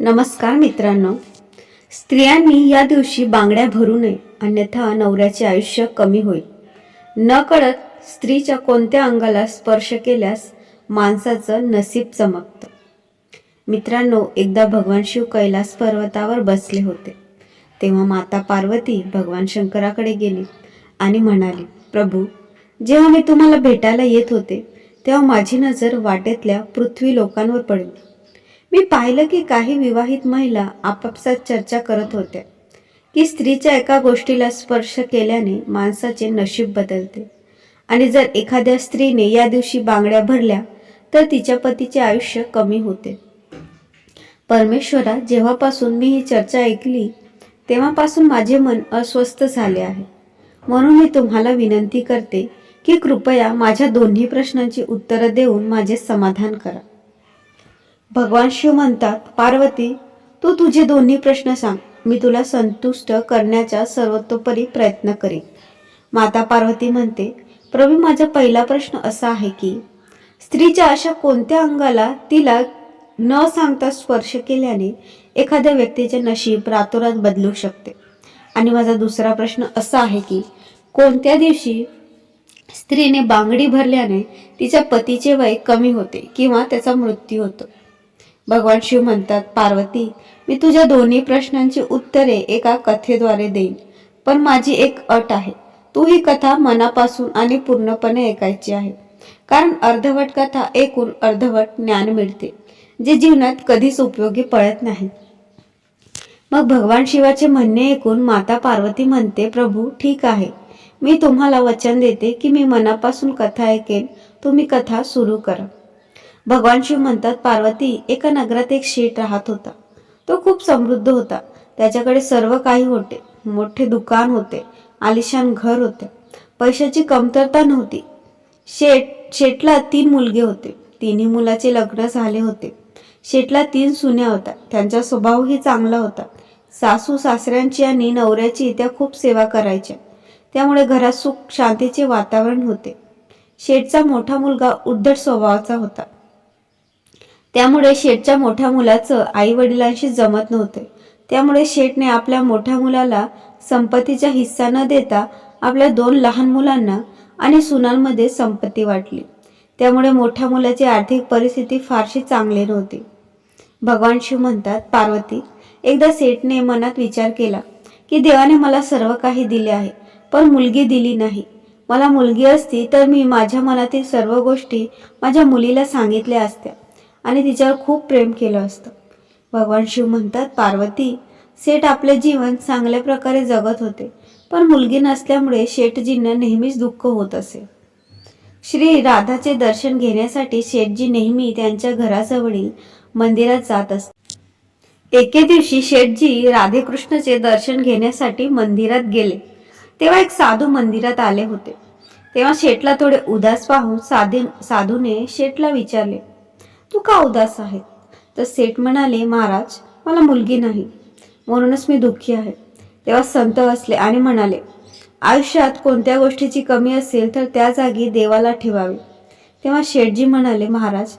नमस्कार मित्रांनो. स्त्रियांनी या दिवशी बांगड्या भरू नये अन्यथा नवऱ्याचे आयुष्य कमी होईल. न कळत स्त्रीच्या कोणत्या अंगाला स्पर्श केल्यास माणसाचं नसीब चमकतं. मित्रांनो एकदा भगवान शिव कैलास पर्वतावर बसले होते. तेव्हा माता पार्वती भगवान शंकराकडे गेली आणि म्हणाली प्रभू जेव्हा मी तुम्हाला भेटायला येत होते तेव्हा माझी नजर वाटेतल्या पृथ्वी लोकांवर पडली. मी पाहिलं की काही विवाहित महिला आपापसात चर्चा करत होत्या की स्त्रीच्या एका गोष्टीला स्पर्श केल्याने माणसाचे नशीब बदलते. आणि जर एखाद्या स्त्रीने या दिवशी बांगड्या भरल्या तर तिच्या पतीचे आयुष्य कमी होते. परमेश्वरा जेव्हापासून मी ही चर्चा ऐकली तेव्हापासून माझे मन अस्वस्थ झाले आहे. म्हणून मी तुम्हाला विनंती करते की कृपया माझ्या दोन्ही प्रश्नांची उत्तरं देऊन माझे समाधान करा. भगवान शिव म्हणतात पार्वती तू तुझे दोन्ही प्रश्न सांग. मी तुला संतुष्ट करण्याचा सर्वतोपरी प्रयत्न करीन. माता पार्वती म्हणते प्रभू माझा पहिला प्रश्न असा आहे की स्त्रीच्या अशा कोणत्या अंगाला तिला न सांगता स्पर्श केल्याने एखाद्या व्यक्तीचे नशीब रातोरात बदलू शकते? आणि माझा दुसरा प्रश्न असा आहे की कोणत्या दिवशी स्त्रीने बांगडी भरल्याने तिच्या पतीचे वय कमी होते किंवा त्याचा मृत्यू होतो? भगवान शिव म्हणतात पार्वती मी तुझ्या दोन्ही प्रश्नांची उत्तरे एका कथेद्वारे देईन. पण माझी एक अट आहे. तू ही कथा मनापासून आणि पूर्णपणे ऐकायची आहे. कारण अर्धवट कथा ऐकून अर्धवट ज्ञान मिळते जे जीवनात कधीच उपयोगी पडत नाही. मग भगवान शिवाचे म्हणणे ऐकून माता पार्वती म्हणते प्रभू ठीक आहे. मी तुम्हाला वचन देते की मी मनापासून कथा ऐकेन. तुम्ही कथा सुरू करा. भगवान शिव म्हणतात पार्वती एका नगरात एक शेठ राहत होता. तो खूप समृद्ध होता. त्याच्याकडे सर्व काही होते. मोठे दुकान होते. आलिशान घर होते. पैशाची कमतरता नव्हती. शेठ शेठला तीन मुलगे होते. तिन्ही मुलाचे लग्न झाले होते. शेठला तीन सुन्या होत्या. त्यांचा स्वभावही चांगला होता. सासू सासऱ्यांची आणि नवऱ्याची त्या खूप सेवा करायच्या. त्यामुळे घरात सुख शांतीचे वातावरण होते. शेठचा मोठा मुलगा उद्धट स्वभावाचा होता. त्यामुळे शेठच्या मोठ्या मुलाचं आई वडिलांशी जमत नव्हते. त्यामुळे शेठने आपल्या मोठ्या मुलाला संपत्तीचा हिस्सा न देता आपल्या दोन लहान मुलांना आणि सुनांमध्ये संपत्ती वाटली. त्यामुळे मोठ्या मुलाची आर्थिक परिस्थिती फारशी चांगली नव्हती. भगवान शिव म्हणतात पार्वती एकदा सेठने मनात विचार केला की देवाने मला सर्व काही दिले आहे पण मुलगी दिली नाही. मला मुलगी असती तर मी माझ्या मनातील सर्व गोष्टी माझ्या मुलीला सांगितल्या असत्या. आणि तिच्यावर खूप प्रेम केलं असतं. भगवान शिव म्हणतात पार्वती सेठ आपले जीवन चांगल्या प्रकारे जगत होते पण मुलगी नसल्यामुळे शेठजींना नेहमीच दुःख होत असे. श्री राधाचे दर्शन घेण्यासाठी शेठजी नेहमी त्यांच्या घराजवळील मंदिरात जात असत. एके दिवशी शेठजी राधेकृष्णचे दर्शन घेण्यासाठी मंदिरात गेले. तेव्हा एक साधू मंदिरात आले होते. तेव्हा शेठला थोडे उदास पाहून साधे साधूने शेठला विचारले तू का उदास आहे तर सेठ म्हणाले महाराज मला मुलगी नाही म्हणूनच मी दुःखी आहे. तेव्हा संत असले आणि म्हणाले आयुष्यात कोणत्या गोष्टीची कमी असेल तर त्या जागी देवाला ठेवावी. तेव्हा शेठजी म्हणाले महाराज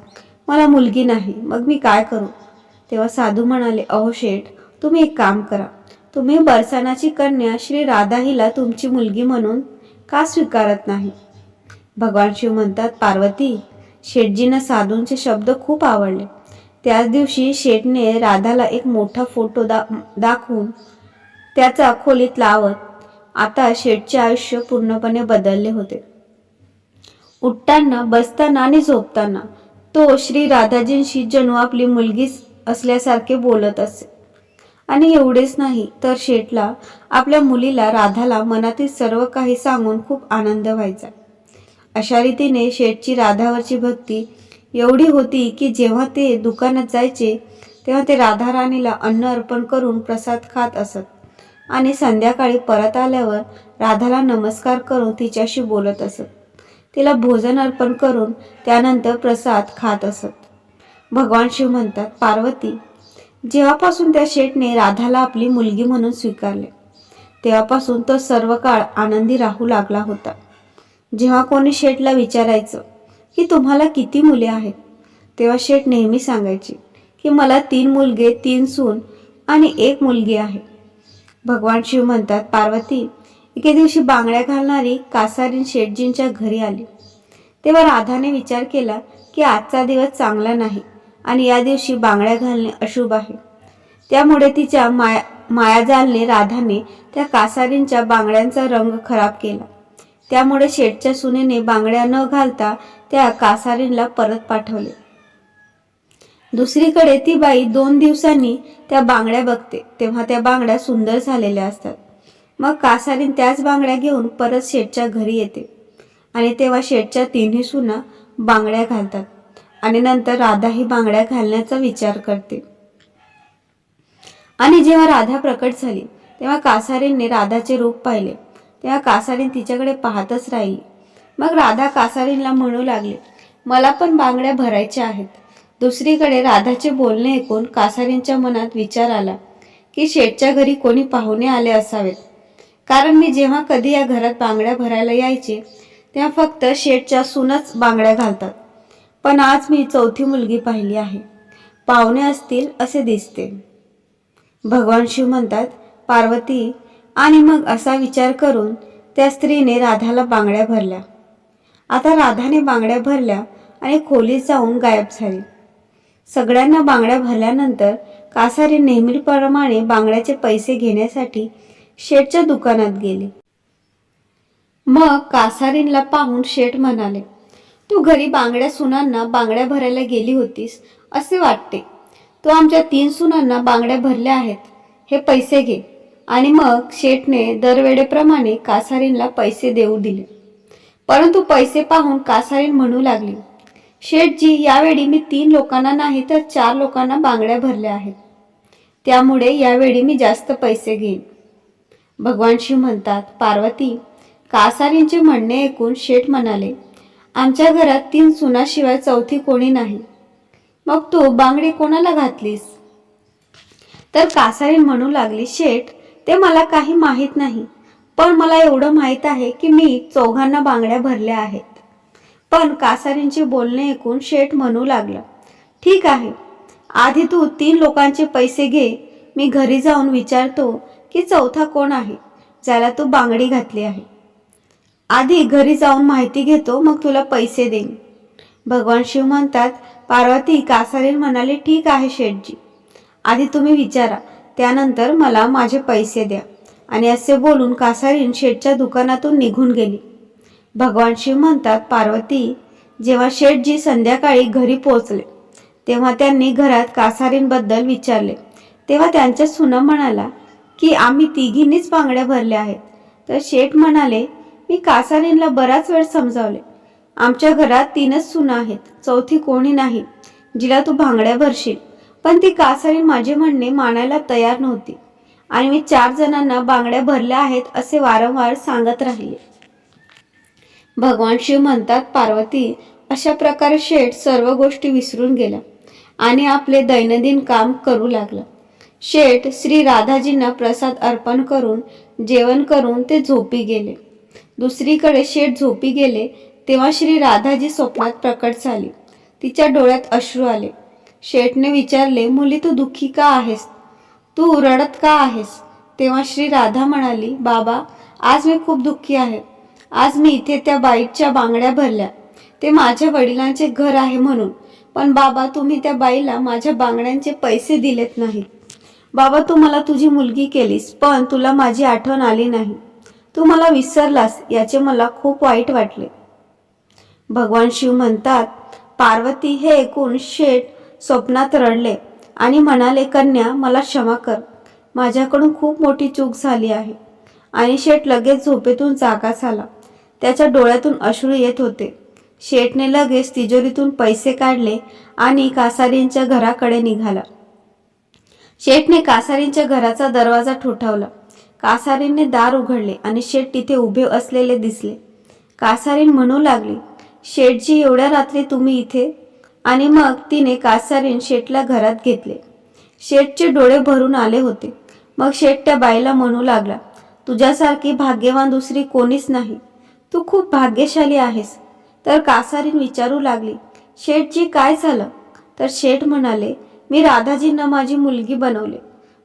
मला मुलगी नाही मग मी काय करू? तेव्हा साधू म्हणाले अहो शेठ तुम्ही एक काम करा. तुम्ही बरसानाची कन्या श्री राधा हिला तुमची मुलगी म्हणून का स्वीकारत नाही? भगवान शिव म्हणतात पार्वती शेटजींना साधूंचे शब्द खूप आवडले. त्याच दिवशी शेठने राधाला एक मोठा फोटो दा दाखवून त्याचा खोलीत लावत आता शेठचे आयुष्य पूर्णपणे बदलले होते. उठताना बसताना आणि झोपताना तो श्री राधाजींशी जणू आपली मुलगीच असल्यासारखे बोलत असे. आणि एवढेच नाही तर शेठला आपल्या मुलीला राधाला मनातील सर्व काही सांगून खूप आनंद व्हायचा. अशा रीतीने शेठची राधावरची भक्ती एवढी होती की जेव्हा ते दुकानात जायचे तेव्हा ते राधा राणीला अन्न अर्पण करून प्रसाद खात असत. आणि संध्याकाळी परत आल्यावर राधाला नमस्कार करून तिच्याशी बोलत असत. तिला भोजन अर्पण करून त्यानंतर प्रसाद खात असत. भगवान शिव म्हणतात पार्वती जेव्हापासून त्या शेठने राधाला आपली मुलगी म्हणून स्वीकारले तेव्हापासून तो सर्व काळ आनंदी राहू लागला होता. जेव्हा कोणी शेठला विचारायचं की तुम्हाला किती मुले आहेत तेव्हा शेठ नेहमी सांगायची की मला तीन मुलगे तीन सून आणि एक मुलगी आहे. भगवान शिव म्हणतात पार्वती एके दिवशी बांगड्या घालणारी कासारीन शेठजींच्या घरी आली. तेव्हा राधाने विचार केला की आजचा दिवस चांगला नाही आणि या दिवशी बांगड्या घालणे अशुभ आहे. त्यामुळे तिच्या माया मायाजालने राधाने त्या कासारींच्या बांगड्यांचा रंग खराब केला. त्यामुळे शेठच्या सुनेने बांगड्या न घालता त्या कासारींला परत पाठवले. दुसरीकडे ती बाई दोन दिवसांनी त्या बांगड्या बघते तेव्हा त्या बांगड्या सुंदर झालेल्या असतात. मग कासारीन त्याच बांगड्या घेऊन परत शेठच्या घरी येते. आणि तेव्हा शेठच्या तिन्ही सुना बांगड्या घालतात आणि नंतर राधा ही बांगड्या घालण्याचा विचार करते. आणि जेव्हा राधा प्रकट झाली तेव्हा कासारींनी राधाचे रूप पाहिले. तेव्हा कासारीन तिच्याकडे पाहतच राहिली. मग राधा कासारींला म्हणू लागली मला पण बांगड्या भरायच्या आहेत. दुसरीकडे राधाचे बोलणे ऐकून कासारींच्या मनात विचार आला की शेठच्या घरी कोणी पाहुणे आले असावेत. कारण मी जेव्हा कधी या घरात बांगड्या भरायला यायचे तेव्हा फक्त शेठच्या सूनच बांगड्या घालतात. पण आज मी चौथी मुलगी पाहिली आहे. पाहुणे असतील असे दिसते. भगवान शिव म्हणतात पार्वती आणि मग असा विचार करून त्या स्त्रीने राधाला बांगड्या भरल्या. आता राधाने बांगड्या भरल्या आणि खोलीत जाऊन गायब झाली. सगळ्यांना बांगड्या भरल्यानंतर कासारी नेहमीप्रमाणे बांगड्याचे पैसे घेण्यासाठी शेठच्या दुकानात गेले. मग कासारींला पाहून शेठ म्हणाले तू घरी बांगड्या सुनांना बांगड्या भरायला गेली होतीस असे वाटते. तू आमच्या तीन सुनांना बांगड्या भरल्या आहेत. हे पैसे घे. आणि मग शेठने दरवेळेप्रमाणे कासारींला पैसे देऊ दिले. परंतु पैसे पाहून कासारीन म्हणू लागली शेठजी यावेळी मी तीन लोकांना नाही तर चार लोकांना बांगड्या भरल्या आहेत. त्यामुळे यावेळी मी जास्त पैसे घेईन. भगवान शिव म्हणतात पार्वती कासारींचे म्हणणे ऐकून शेठ म्हणाले आमच्या घरात तीन सुनाशिवाय चौथी कोणी नाही. मग तू बांगडी कोणाला घातलीस? तर कासारीन म्हणू लागली शेठ ते मला काही माहीत नाही पण मला एवढं माहीत आहे की मी चौघांना बांगड्या भरल्या आहेत. पण कासारींचे बोलणे ऐकून शेठ म्हणू लागला ठीक आहे आधी तू तीन लोकांचे पैसे घे मी घरी जाऊन विचारतो की चौथा कोण आहे ज्याला तू बांगडी घातली आहे. आधी घरी जाऊन माहिती घेतो मग तुला पैसे देईन. भगवान शिव म्हणतात पार्वती कासारीन म्हणाले ठीक आहे शेठजी आधी तुम्ही विचारा त्यानंतर मला माझे पैसे द्या. आणि असे बोलून कासारीन शेठच्या दुकानातून निघून गेली. भगवान शिव म्हणतात पार्वती जेव्हा शेठजी संध्याकाळी घरी पोचले तेव्हा त्यांनी घरात कासारींबद्दल विचारले. तेव्हा त्यांच्या सुना म्हणाला की आम्ही तिघींनीच बांगड्या भरल्या आहेत. तर शेठ म्हणाले मी कासारींला बराच वेळ समजावले. आमच्या घरात तीनच सुना आहेत. चौथी कोणी नाही जिला तू भांगड्या भरशील. पण ती कासारी माझे म्हणणे मानायला तयार नव्हती. आणि मी चार जणांना बांगड्या भरल्या आहेत असे वारंवार सांगत राहिले. भगवान शिव म्हणतात पार्वती अशा प्रकारे शेठ सर्व गोष्टी विसरून गेला आणि आपले दैनंदिन काम करू लागला. शेठ श्री राधाजींना प्रसाद अर्पण करून जेवण करून ते झोपी गेले. दुसरीकडे शेठ झोपी गेले तेव्हा श्री राधाजी स्वप्नात प्रकट झाली. तिच्या डोळ्यात अश्रू आले. शेठने विचारले मुली तू दुःखी का आहेस? तू रडत का आहेस? तेव्हा श्री राधा म्हणाली बाबा आज मी खूप दुःखी आहे. आज मी इथे त्या बाईच्या बांगड्या भरल्या. ते माझ्या वडिलांचे घर आहे म्हणून. पण बाबा तुम्ही त्या बाईला माझ्या बांगड्यांचे पैसे दिलेत नाहीत बाबा तू मला तुझी मुलगी केलीस पण तुला माझी आठवण आली नाही. तू मला विसरलास याचे मला खूप वाईट वाटले. भगवान शिव म्हणतात पार्वती हे ऐकून शेठ स्वप्नात रडले आणि म्हणाले कन्या मला क्षमा कर. माझ्याकडून खूप मोठी चूक झाली आहे. आणि शेठ लगेच झोपेतून जागा झाला. त्याच्या डोळ्यातून अश्रू येत होते. शेठने लगेच तिजोरीतून पैसे काढले आणि कासारींच्या घराकडे निघाला. शेठने कासारींच्या घराचा दरवाजा ठोठावला. कासारींने दार उघडले आणि शेठ तिथे उभे असलेले दिसले. कासारीन म्हणू लागली शेठजी एवढ्या रात्री तुम्ही इथे आणि मग तिने कासारीन शेठला घरात घेतले. शेठचे डोळे भरून आले होते. मग शेठ त्या बाईला म्हणू लागला तुझ्यासारखी भाग्यवान दुसरी कोणीच नाही. तू खूप भाग्यशाली आहेस. तर कासारीन विचारू लागली शेठजी काय झालं? तर शेठ म्हणाले मी राधाजींना माझी मुलगी बनवले.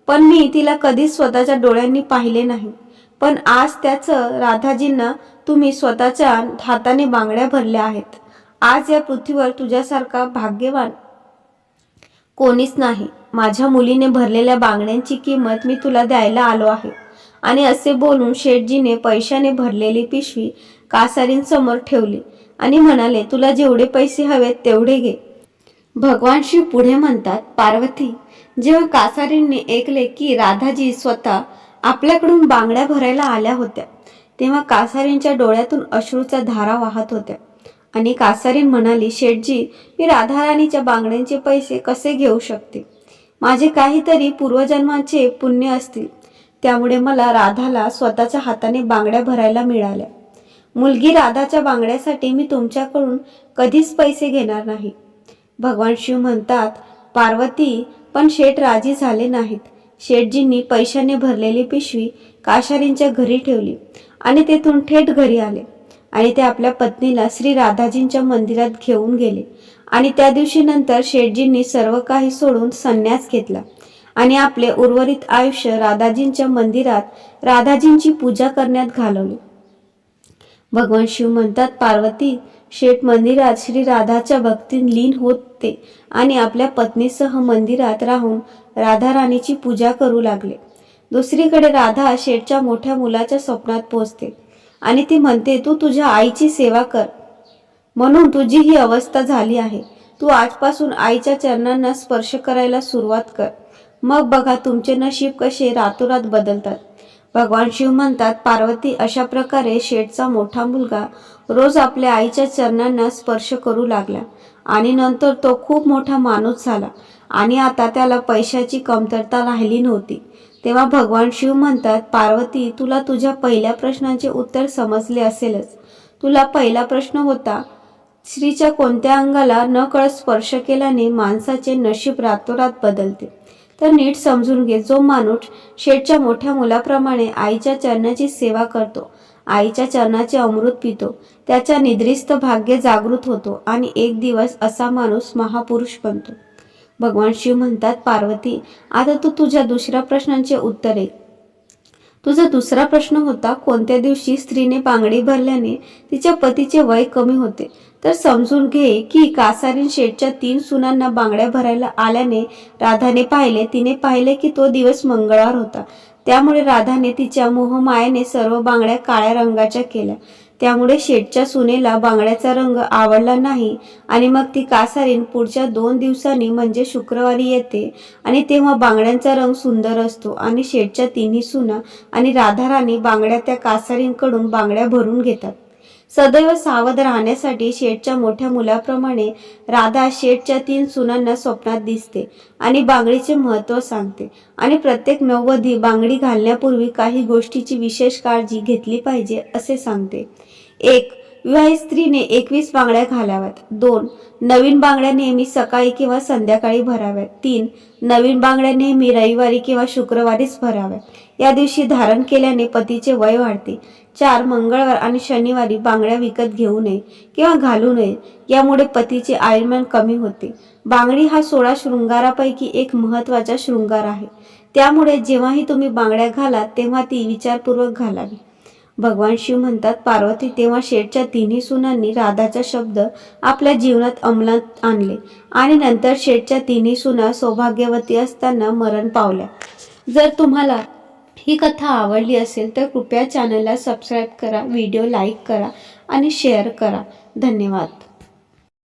पण मी तिला कधीच स्वतःच्या डोळ्यांनी पाहिले नाही. पण आज त्याचं राधाजींना तुम्ही स्वतःच्या हाताने बांगड्या भरल्या आहेत. आज या पृथ्वीवर तुझ्यासारखा भाग्यवान कोणीच नाही. माझ्या मुलीने भरलेल्या बांगड्यांची किंमत मी तुला द्यायला आलो आहे. आणि असे बोलून शेठजीने पैशाने भरलेली पिशवी कासारींसमोर ठेवली आणि म्हणाले तुला जेवढे पैसे हवेत तेवढे घे. भगवान शिव पुढे म्हणतात पार्वती जेव्हा कासारींनी ऐकले की राधाजी स्वतः आपल्याकडून बांगड्या भरायला आल्या होत्या तेव्हा कासारींच्या डोळ्यातून अश्रूच्या धारा वाहत होत्या. आणि कासारीन म्हणाली शेठजी मी राधाराणीच्या बांगड्यांचे पैसे कसे घेऊ शकते? माझे काहीतरी पूर्वजन्माचे पुण्य असतील त्यामुळे मला राधाला स्वतःच्या हाताने बांगड्या भरायला मिळाल्या. मुलगी राधाच्या बांगड्यासाठी मी तुमच्याकडून कधीच पैसे घेणार नाही भगवान शिव म्हणतात पार्वती पण शेठ राजी झाले नाहीत. शेठजींनी पैशाने भरलेली पिशवी काशारींच्या घरी ठेवली आणि तेथून थेट घरी आले. आणि ते आपल्या पत्नीला श्री राधाजींच्या मंदिरात घेऊन गेले. आणि त्या दिवशी नंतर शेठजींनी सर्व काही सोडून संन्यास घेतला. आणि आपले उर्वरित आयुष्य राधाजींच्या मंदिरात राधाजींची पूजा करण्यात घालवले. भगवान शिव म्हणतात पार्वती शेठ मंदिरात श्री राधाच्या भक्तीत लीन होते आणि आपल्या पत्नीसह मंदिरात राहून राधा राणीची पूजा करू लागले. दुसरीकडे राधा शेठच्या मोठ्या मुलाच्या स्वप्नात पोहोचते आणि ती म्हणते तू तुझ्या आईची सेवा कर. म्हणून तुझी ही अवस्था झाली आहे. तू आजपासून आईच्या चरणांना स्पर्श करायला सुरुवात कर. मग बघा तुमचे नशीब कसे रातोरात बदलतात. भगवान शिव म्हणतात पार्वती अशा प्रकारे शेठचा मोठा मुलगा रोज आपल्या आईच्या चरणांना स्पर्श करू लागला आणि नंतर तो खूप मोठा माणूस झाला आणि आता त्याला पैशाची कमतरता राहिली नव्हती. तेव्हा भगवान शिव म्हणतात पार्वती तुला तुझ्या पहिल्या प्रश्नाचे उत्तर समजले असेलच. तुला पहिला प्रश्न होता स्त्रीच्या कोणत्या अंगाला न कळत स्पर्श केल्याने माणसाचे नशीब रातोरात बदलते. तर नीट समजून घे जो माणूस शेठच्या मोठ्या मुलाप्रमाणे आईच्या चरणाची सेवा करतो आईच्या चरणाचे अमृत पितो त्याच्या निद्रिस्त भाग्य जागृत होतो आणि एक दिवस असा माणूस महापुरुष बनतो. भगवान शिव म्हणतात पार्वती आता तू तुझ्या दुसऱ्या प्रश्नांचे उत्तर आहे तुझा दुसरा प्रश्न होता कोणत्या दिवशी स्त्रीने बांगडी भरल्याने तिच्या पतीचे वय कमी होते? तर समजून घे की कासारीन शेठच्या तीन सुनांना बांगड्या भरायला आल्याने राधाने पाहिले तिने पाहिले की तो दिवस मंगळवार होता. त्यामुळे राधाने तिच्या मोहमायाने सर्व बांगड्या काळ्या रंगाच्या केल्या. त्यामुळे शेठच्या सुनेला बांगड्याचा रंग आवडला नाही आणि मग ती कासारीन पुढच्या दोन दिवसांनी म्हणजे शुक्रवारी येते आणि तेव्हा बांगड्यांचा रंग सुंदर असतो आणि शेठच्या तिन्ही सुना आणि राधाराणी बांगड्या त्या कासारींकडून बांगड्या भरून घेतात. सदैव सावध राहण्यासाठी शेठच्या मोठ्या मुलाप्रमाणे राधा शेठच्या तीन सुनांना स्वप्नात दिसते आणि बांगडीचे महत्त्व सांगते. आणि प्रत्येक नववधी बांगडी घालण्यापूर्वी काही गोष्टीची विशेष काळजी घेतली पाहिजे असे सांगते. एक विवाहित स्त्रीने एकवीस बांगड्या घालाव्यात. दोन नवीन बांगड्या नेहमी सकाळी किंवा संध्याकाळी भराव्यात. तीन नवीन बांगड्या नेहमी रविवारी किंवा शुक्रवारीच भराव्यात. या दिवशी धारण केल्याने पतीचे वय वाढते. चार मंगळवार आणि शनिवारी बांगड्या विकत घेऊ नये किंवा घालू नये यामुळे पतीचे आयुर्मान कमी होते. बांगडी हा सोळा शृंगारापैकी एक महत्त्वाचा शृंगार आहे. त्यामुळे जेव्हाही तुम्ही बांगड्या घालात तेव्हा ती विचारपूर्वक घालावी. भगवान शिव म्हणतात पार्वती तेव्हा शेठच्या तिन्ही सुनांनी राधाचा शब्द आपल्या जीवनात अंमलात आणले आणि नंतर शेठच्या तिन्ही सुना सौभाग्यवती असताना मरण पावल्या. जर तुम्हाला ही कथा आवडली असेल तर कृपया चॅनलला सबस्क्राईब करा व्हिडिओ लाईक करा आणि शेअर करा. धन्यवाद.